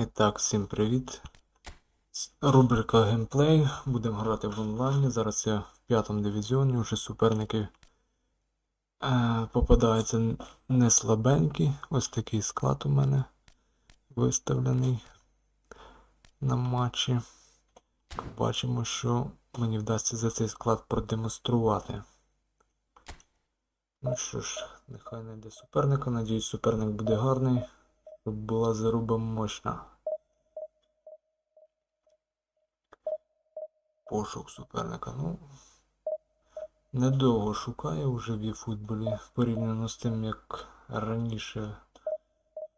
І так, всім привіт. Рубрика геймплей. Будемо грати в онлайні. Зараз я в п'ятому дивізіоні, вже суперники е, попадаються не слабенькі. Ось такий склад у мене виставлений на матчі. Бачимо, що мені вдасться за цей склад продемонструвати. Ну що ж, нехай знайде суперника. Надіюсь, суперник буде гарний, щоб була заруба мощна. Пошук суперника. Ну, недовго шукаю вже в футболі порівняно з тим, як раніше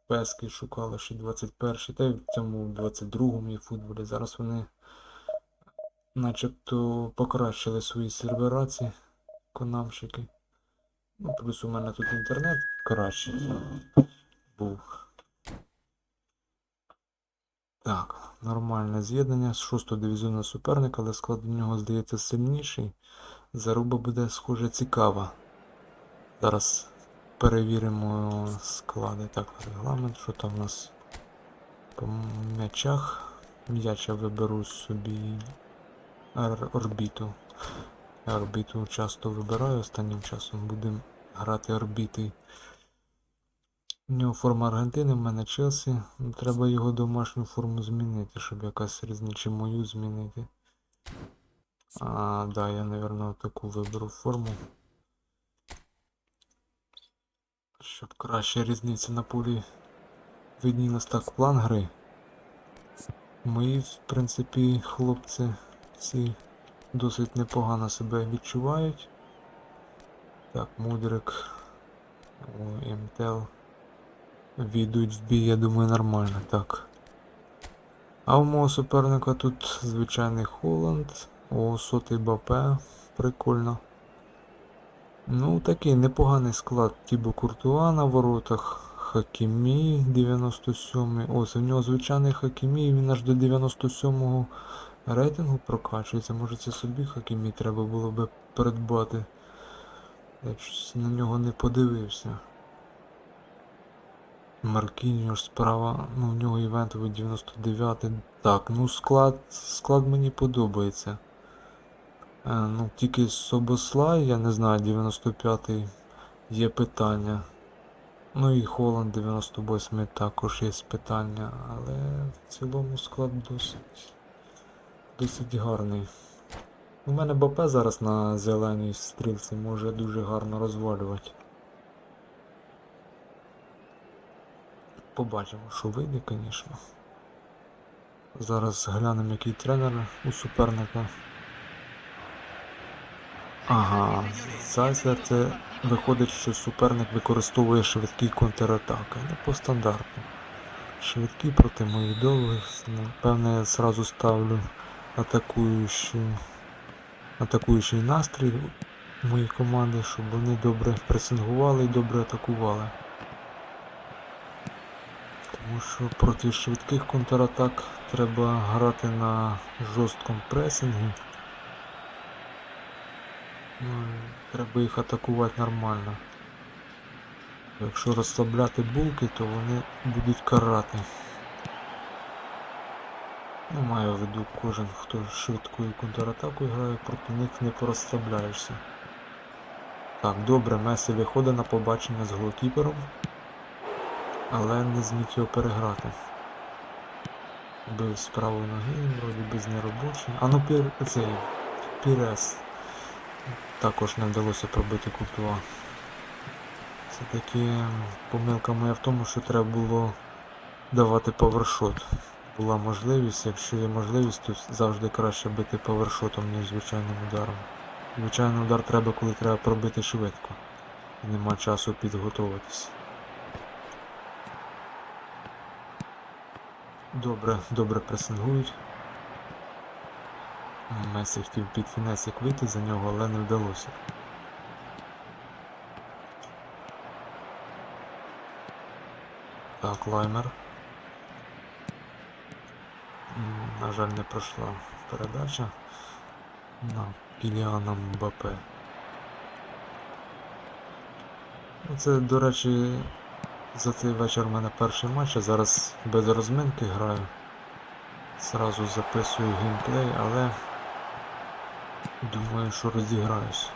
пески шукали ще 21-й, та й в цьому 22-му футболі. Зараз вони начебто покращили свої серверації, конамщики. Ну, плюс у мене тут інтернет кращий був. Так, нормальне з'єднання з 6 дивізіону суперника, але склад у нього здається сильніший. Заруба буде схоже цікава. Зараз перевіримо склади. Так, регламент, що там у нас по м'ячах. М'яч я виберу собі ор- орбіту. Я орбіту часто вибираю останнім часом. Будемо грати орбіти. У нього форма Аргентини, в мене Челсі. Треба його домашню форму змінити, щоб якась різниця мою змінити. А, да, я, напевно, таку виберу форму. Щоб краще різниця на полі виднілась так план гри. Мої, в принципі, хлопці всі досить непогано себе відчувають. Так, Мудрик, МТЛ. Війдуть в бій, я думаю, нормально, так. А у мого суперника тут звичайний Холланд. О, сотий Бапе. Прикольно. Ну, такий непоганий склад Тібо Куртуа на воротах. Хакімі 97. Ось, у нього звичайний Хакімі, він аж до 97-го рейтингу прокачується. Може це собі Хакімі треба було би придбати. Я щось на нього не подивився. Маркіньо справа, ну в нього івентовий 99. Так, ну склад, склад мені подобається. Е, ну тільки Собослай, я не знаю, 95-й є питання. Ну і Холланд 98 також є питання, але в цілому склад досить, досить гарний. У мене БП зараз на зеленій стрілці може дуже гарно розвалювати. Побачимо, що вийде, звісно. Зараз глянемо, який тренер у суперника. Ага, Зайцер це виходить, що суперник використовує швидкі контратаки. Ну, по стандарту. Швидкі проти моїх довгих. Напевне, я зразу ставлю атакуючу, атакуючий настрій моїй команди, щоб вони добре пресингували і добре атакували. Тому що проти швидких контратак треба грати на жорсткому пресингу. Ну, треба їх атакувати нормально. Якщо розслабляти булки, то вони будуть карати. Ну, маю в виду кожен, хто швидкою контратакою грає, проти них не порозслабляєшся. Так, добре, Месі виходить на побачення з голкіпером але не зміг його переграти. Бив з правої ноги, вроді без неробочий. А ну пір... цей Пірес. Також не вдалося пробити Куртуа. Все-таки помилка моя в тому, що треба було давати повершот. Була можливість, якщо є можливість, то завжди краще бити повершотом, ніж звичайним ударом. Звичайний удар треба, коли треба пробити швидко. І нема часу підготуватись. Добре, добре пресингують. Месі хотів під фінесик вийти за нього, але не вдалося. Так, лаймер. На жаль, не пройшла передача на Кіліана Мбапе. Ну, Це, до речі, За цей вечір в мене перший матч, я зараз без розминки граю. Сразу записую геймплей, але думаю, що розіграюсь.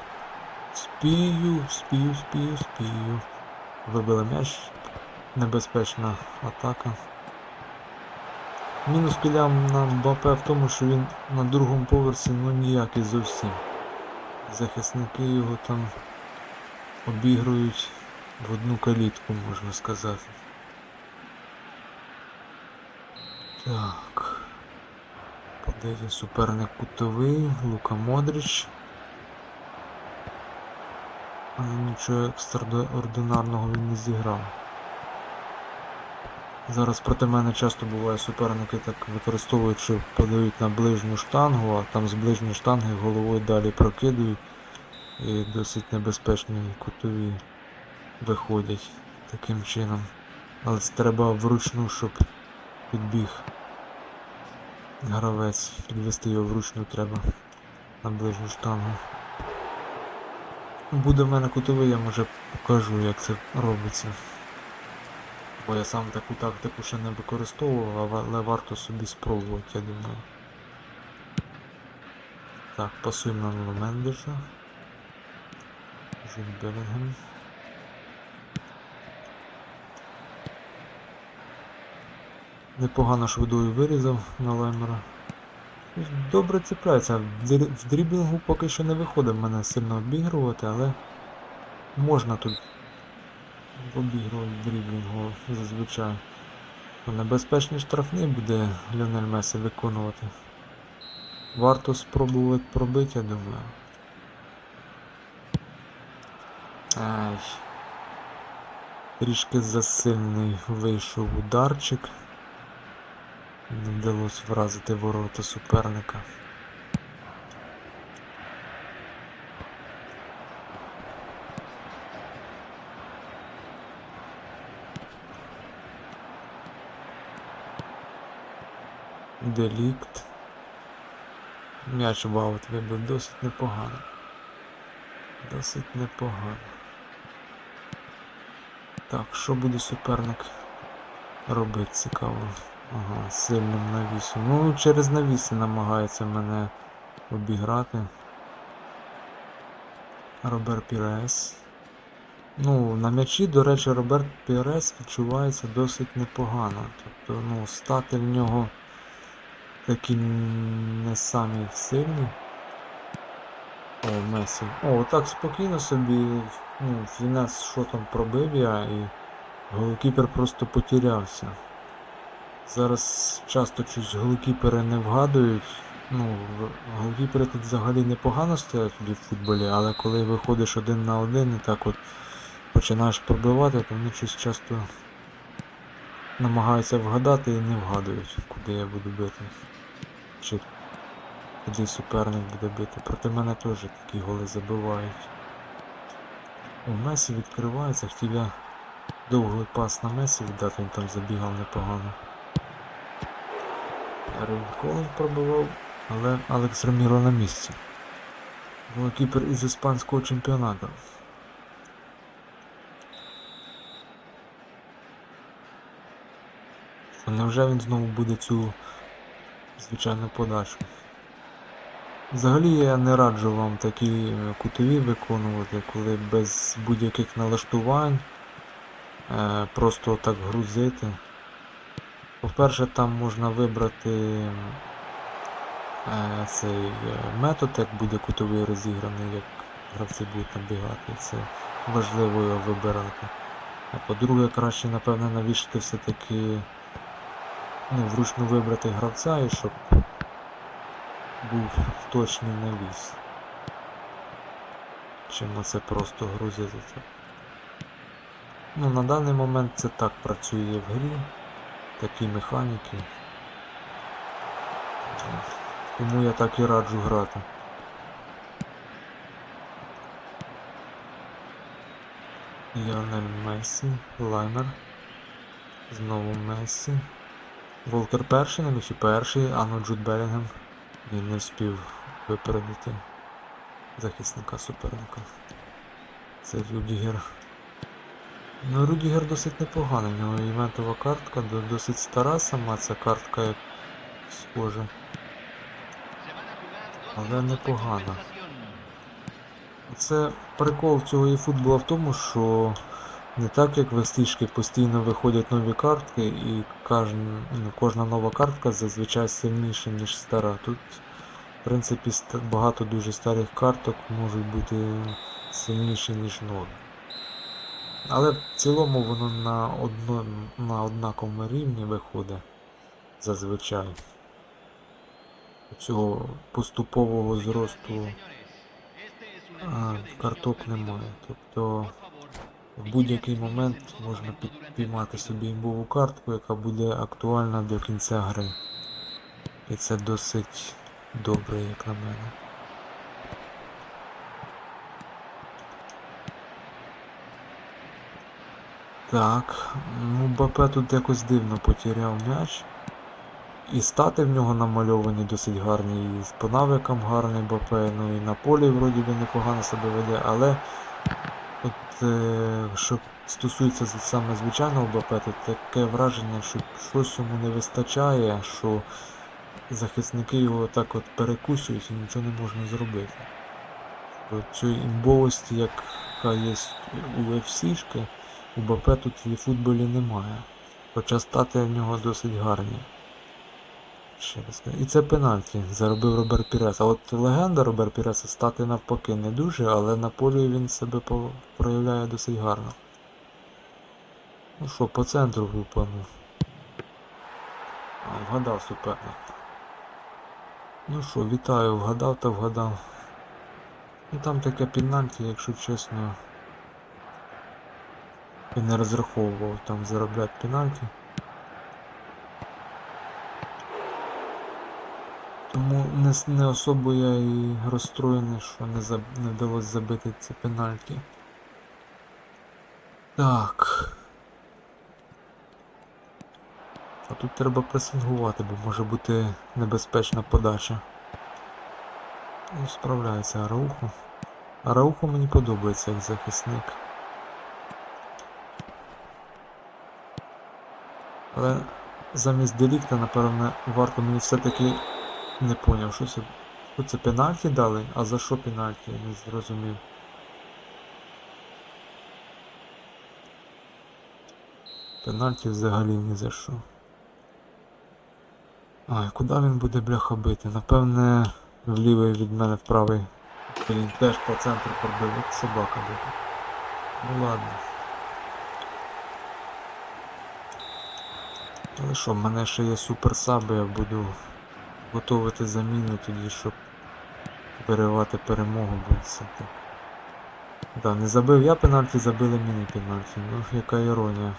Спію, спію, спію, спію. Вибили м'яч. Небезпечна атака. Мінус кілям на Мбапе в тому, що він на другому поверсі ну ніякий зовсім. Захисники його там обігрують в одну калітку, можна сказати. Так. Подивіться, суперник кутовий, Лука Модрич. Нічого екстраординарного він не зіграв. Зараз проти мене часто буває суперники так використовують, що подають на ближню штангу, а там з ближньої штанги головою далі прокидують і досить небезпечні кутові виходять таким чином. Але це треба вручну, щоб підбіг гравець, підвести його вручну треба на ближню штангу. Буде в мене кутовий, я може покажу, як це робиться. Бо я сам таку тактику ще не використовував, але варто собі спробувати, я думаю. Так, пасуємо на Нуно Мендеша. Жюль Белінгем. Непогано швидою вирізав на лаймера. Добре цепляється. В дрі- дріблінгу поки що не виходить мене сильно обігрувати, але можна тут обігрувати дріблінгу зазвичай. Небезпечний штрафний буде Ліонель Месі виконувати. Варто спробувати пробити, я думаю. Ай. Трішки засильний вийшов ударчик. Не вдалося вразити ворота суперника. Делікт. М'яч в аут вибив досить непогано. Досить непогано. Так, що буде суперник робити цікаво? Ага, сильним навісом. Ну, через навіси намагається мене обіграти. Робер Пірес. Ну, на м'ячі, до речі, Роберт Пірес відчувається досить непогано. Тобто, ну, стати в нього такі не самі сильні. О, Месі. О, так спокійно собі. Ну, Фінес що там пробив я і голкіпер просто потерявся. Зараз часто щось голкіпери не вгадують. Ну, голкіпери тут взагалі непогано стоять в футболі, але коли виходиш один на один і так от починаєш пробивати, то вони щось часто намагаються вгадати і не вгадують, куди я буду бити. Чи куди суперник буде бити. Проти мене теж такі голи забивають. У Месі відкривається, хотів я довгий пас на Месі віддати, він там забігав непогано. Рейнколен пробивав, але Алекс Раміро на місці. Голкіпер із іспанського чемпіонату. А Невже він знову буде цю звичайну подачу? Взагалі я не раджу вам такі е, кутові виконувати, коли без будь-яких налаштувань е, просто так грузити. По-перше, там можна вибрати е, цей е, метод, як буде кутовий розіграний, як гравці будуть набігати. Це важливо його вибирати. А по-друге, краще, напевно, навішати все-таки ну, вручну вибрати гравця і щоб був точний навіс. Чим це просто грузити. Ну, на даний момент це так працює в грі. Такі механіки. Тому я так і раджу грати. Ліонель Мессі, Лаймер. Знову Мессі. Волкер перший на місці перший, а ну Джуд Белінгем. Він не встиг випередити захисника суперника. Це Рюдігер. Ну, Рудігер досить непоганий, у нього івентова картка, досить стара сама ця картка, як схоже. Але непогано. Це прикол цього і футбола в тому, що не так як в постійно виходять нові картки, і кожна, ну, кожна нова картка зазвичай сильніша, ніж стара. Тут, в принципі, багато дуже старих карток можуть бути сильніші, ніж нові. Але в цілому воно на, одно, на однаковому рівні виходить зазвичай. Цього поступового зросту а, карток немає. Тобто в будь-який момент можна підпіймати собі імбову картку, яка буде актуальна до кінця гри. І це досить добре, як на мене. Так, ну Бапе тут якось дивно потеряв м'яч. І стати в нього намальовані досить гарні, і з по навикам гарний Бапе, ну і на полі вроді би непогано себе веде, але от е, що стосується саме звичайного Бапе, то таке враження, що щось йому не вистачає, що захисники його так от перекусують і нічого не можна зробити. Цієї імбовості, яка є у UFC-шки, у БП тут в футболі немає. Хоча стати в нього досить гарні. Ще раз. І це пенальті. Заробив Робер Пірес. А от легенда Робер Піреса стати навпаки не дуже, але на полі він себе проявляє досить гарно. Ну що, по центру глупанув. Вгадав суперник. Ну що, вітаю, вгадав та вгадав. Ну там таке пенальті, якщо чесно. Я не розраховував там заробляти пенальті. Тому не, не особо я і розстроєний, що не, заб... не вдалося забити ці пенальті. Так. А тут треба пресингувати, бо може бути небезпечна подача. Ну, справляється Араухо. Араухо мені подобається як захисник. Але замість делікта, напевно, варто мені все-таки не поняв, що це. Що це пенальті дали? А за що пенальті? Я не зрозумів. Пенальті взагалі ні за що. Ай, куди він буде бляха бити? Напевне, в лівий від мене в правий. Він теж по центру пробив, як собака буде. Ну ладно. Але що, в мене ще є супер саби, я буду готувати заміну тоді, щоб виривати перемогу, бо це так. Да, не забив я пенальті, забили мені пенальті. Ну, яка іронія.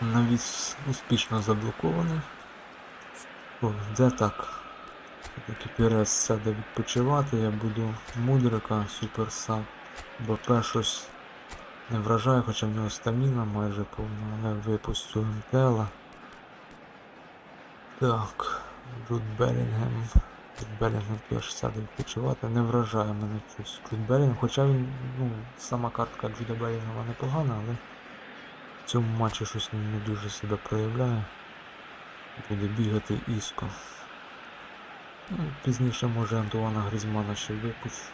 Навіс успішно заблокований. О, де так? Пірес сяде відпочивати, я буду мудрика, супер саб. БП щось не вражає, хоча в нього стаміна майже повна, але випустю Інтела. Так, Джуд Белінгем. Джуд Белінгем теж сяде відпочивати, не вражає мене щось Джуд Белінгем, хоча він, ну, сама картка Джуда Белінгема непогана, але в цьому матчі щось не дуже себе проявляє. Буде бігати іско. Пізніше може Антуана Грізмана ще випущу.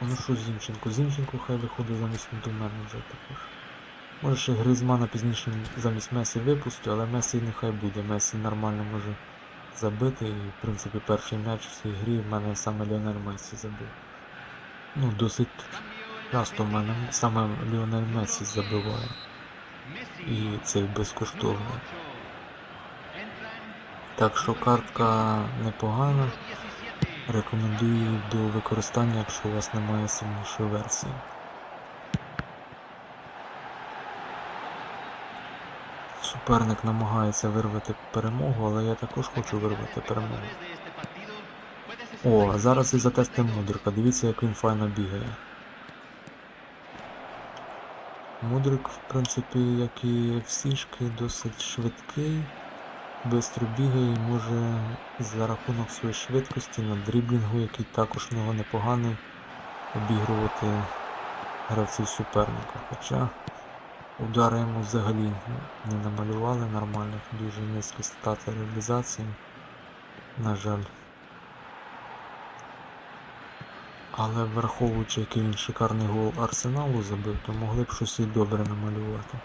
А Ну що Зінченко? Зінченко хай виходить замість Ментумена вже також. Може ще Грізмана пізніше замість Месі випустю, але Месі нехай буде. Месі нормально може забити і в принципі перший м'яч в цій грі в мене саме Ліонель Месі забив. Ну досить часто в мене саме Ліонель Месі забиває. І цей безкоштовний. Так що картка непогана. Рекомендую до використання, якщо у вас немає сильнішої версії. Суперник намагається вирвати перемогу, але я також хочу вирвати перемогу. О, зараз і затестимо мудрика. Дивіться, як він файно бігає. Мудрик, в принципі, як і всішки, досить швидкий. Швидко бігає і може за рахунок своєї швидкості на дріблінгу, який також в нього непоганий, обігрувати гравців суперника. Хоча удари йому взагалі не намалювали нормальних, дуже низькі стати реалізації, на жаль. Але враховуючи, який він шикарний гол Арсеналу забив, то могли б щось і добре намалювати.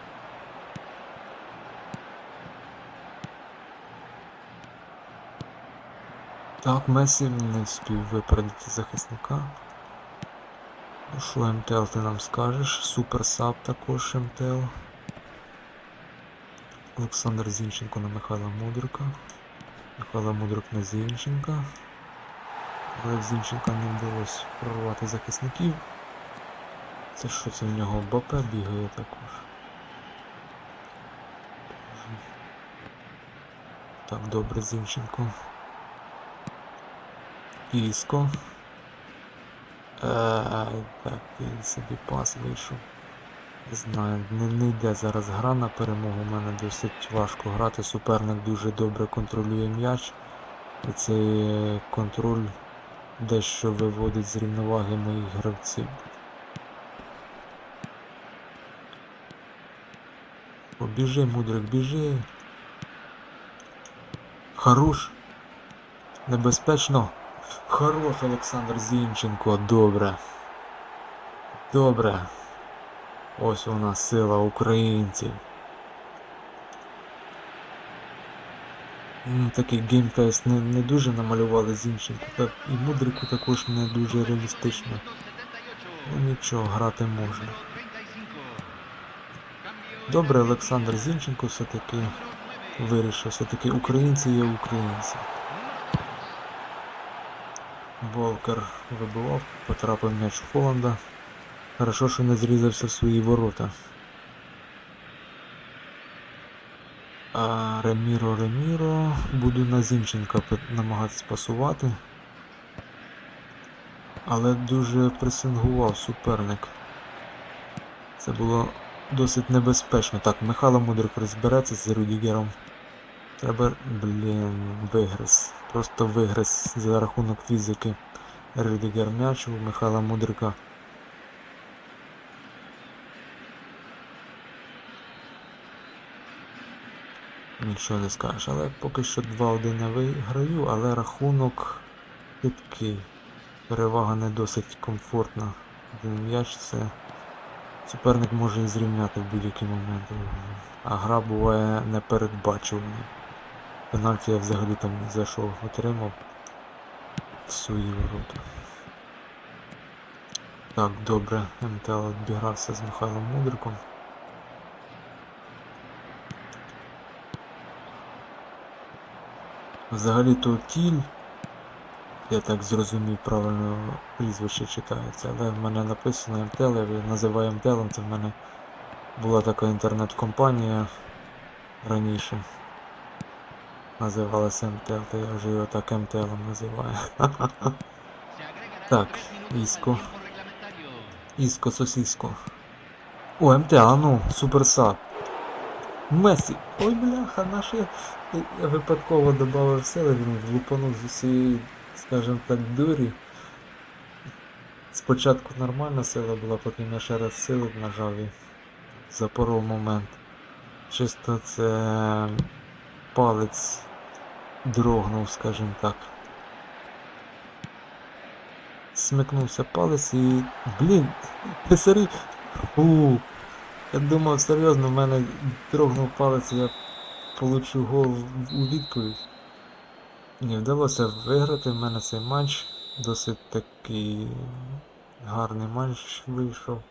Так, Месі не встиг випередити захисника. Що, МТЛ ти нам скажеш? Супер Сап також МТЛ. Олександр Зінченко на Михайла Мудрика. Михайло Мудрик на Зінченка. Але в Зінченка не вдалося прорвати захисників. Це що це в нього БП бігає також. Так, добре, Зінченко. Піско. Е, так, він собі пас вийшов. Не знаю, не, не йде зараз гра на перемогу. У мене досить важко грати. Суперник дуже добре контролює м'яч. І цей контроль дещо виводить з рівноваги моїх гравців. О, біжи, мудрик, біжи. Хорош. Небезпечно. Хорош, Олександр Зінченко, добре. Добре. Ось вона сила українців. М, Такий геймфейс не, не дуже намалювали Зінченку, та і Мудрику також не дуже реалістично. Ну нічого, грати можна. Добре, Олександр Зінченко все-таки вирішив, все-таки українці є українці. Волкер вибивав, потрапив м'яч в Холланда. Хорошо, що не зрізався в свої ворота. А Реміро Реміро. Буду на Зінченка намагатися пасувати. Але дуже пресингував суперник. Це було досить небезпечно. Так, Михайло Мудрик розбереться з Рюдігером. Треба, блін, вигриз. Просто вигриз за рахунок фізики. Рюдігер м'яч у Михайла Мудрика. Нічого не скажеш, але поки що 2-1 я виграю, але рахунок хиткий. Перевага не досить комфортна. Один м'яч це суперник може і зрівняти в будь-який момент. А гра буває непередбачувана. Пенальті я взагалі там не зайшов, отримав в свої ворота. Так, добре, МТЛ відбігрався з Михайлом Мудриком. Взагалі то тіль, я так зрозумів, правильно прізвище читається, але в мене написано МТЛ, я називаю МТЛ, це в мене була така інтернет-компанія раніше. Називалася МТЛ, то я вже його так МТЛ називаю. Так, Іско. Іско сосісько. О, МТЛ, ну, суперсап. Месі. Ой, бляха, наш я, я випадково додав сили, він влупанув з усієї, скажімо так, дурі. Спочатку нормальна сила була, потім я ще раз сили нажав і запоров момент. Чисто це палець дрогнув, скажімо так. Смикнувся палець і. Блін! Писарі! Фу! Я думав серйозно, в мене дрогнув палець, я получу гол у відповідь. Ні, вдалося виграти в мене цей матч. Досить такий гарний матч вийшов.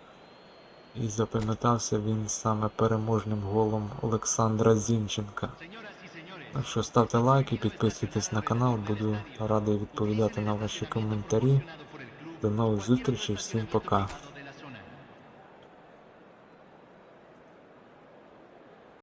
І запам'ятався він саме переможним голом Олександра Зінченка. Ну що, ставте лайки, підписуйтесь на канал, буду радий відповідати на ваші коментарі. До нових зустрічей, всім пока.